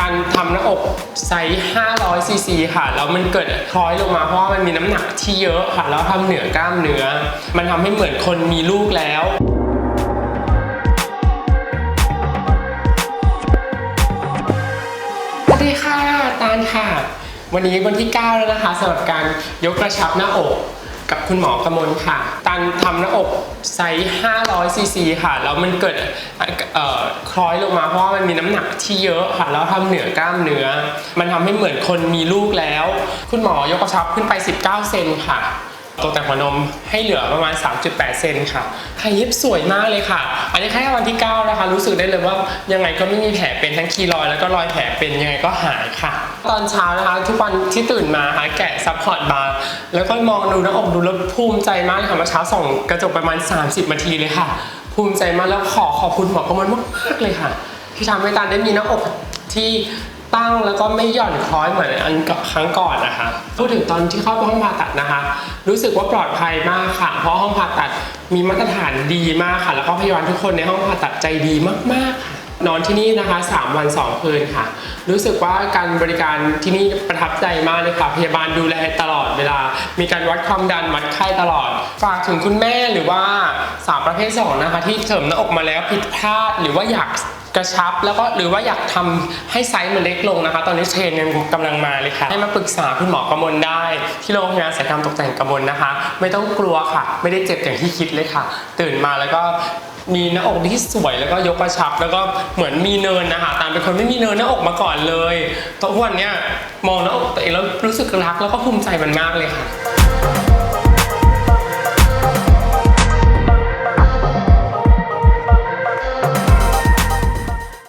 ตันทำหน้าอกไซส์500ซีซีค่ะ แล้วมันเกิดคล้อยลงมาเพราะว่ามันมีน้ำหนักที่เยอะค่ะ แล้วทำเหนือกล้ามเนื้อ มันทำให้เหมือนคนมีลูกแล้วสวัสดีค่ะตาลค่ะ วันนี้วันที่ 9 แล้วนะคะสำหรับการยกกระชับหน้าอก กับคุณหมอกมลค่ะ ตันทำหน้าอกไซส์500ซีซีค่ะ แล้วมันเกิดเอ่อคล้อยลงมาเพราะว่ามันมีน้ำหนักที่เยอะค่ะ แล้วทำเหนือกล้ามเนื้อ มันทำให้เหมือนคนมีลูกแล้ว คุณหมอยกกระชับขึ้นไป 19 เซนค่ะ ตกแต่งหัวนมให้เหลือประมาณ 3.8 เซนค่ะไฮยิปสวยมากเลยค่ะ อันนี้แค่วันที่ 9 นะคะ รู้สึกได้เลยว่ายังไงก็ไม่มีแผลเป็นทั้งคีรอย แล้วก็รอยแผลเป็นยังไงก็หายค่ะ ตอนเช้านะคะ ทุกวันที่ตื่นมาค่ะแกะซัพพอร์ตบาร์แล้วก็มองดูหน้าอกดูแล้วภูมิใจมากเลยค่ะเมื่อเช้าส่องกระจกประมาณ 30นาทีเลยค่ะ ภูมิใจมากแล้วขอขอบคุณหมอกมลมากเลยค่ะ ที่ทำให้ตาได้มีหน้าอกที่ ตั้งแล้วก็ไม่หย่อนคล้อยเหมือนอันครั้งก่อนนะคะพูดถึงตอนที่เข้าไปห้องผ่าตัดนะคะ รู้สึกว่าปลอดภัยมากค่ะ เพราะห้องผ่าตัดมีมาตรฐานดีมากค่ะ แล้วก็พยาบาลทุกคนในห้องผ่าตัดใจดีมากๆค่ะนอนที่นี่นะคะ 3 วัน 2 คืนค่ะ รู้สึกว่าการบริการที่นี่ประทับใจมากเลยค่ะ พยาบาลดูแลตลอดเวลา มีการวัดความดันวัดไข้ตลอด ฝากถึงคุณแม่หรือว่าสาวประเภท 2 นะคะ ที่เสริมหน้าอกมาแล้วผิดพลาดหรือว่าอยาก กระชับแล้วก็หรือว่าอยากทำให้ไซส์มันเล็กลงนะคะ ตอนนี้เทรนด์ยังกำลังมาเลยค่ะ ให้มาปรึกษาคุณหมอกำมลได้ ที่โรงพยาบาลศัลยกรรมตกแต่งกำมลนะคะ ไม่ต้องกลัวค่ะ ไม่ได้เจ็บอย่างที่คิดเลยค่ะ ตื่นมาแล้วก็มีหน้าอกที่สวยแล้วก็ยกกระชับ แล้วก็เหมือนมีเนินนะคะตามเป็นคนไม่มีเนินหน้าอกมาก่อนเลยทุกวันเนี้ยมองหน้าอกตัวเองแล้วรู้สึกรักแล้วก็ภูมิใจมันมากเลยค่ะ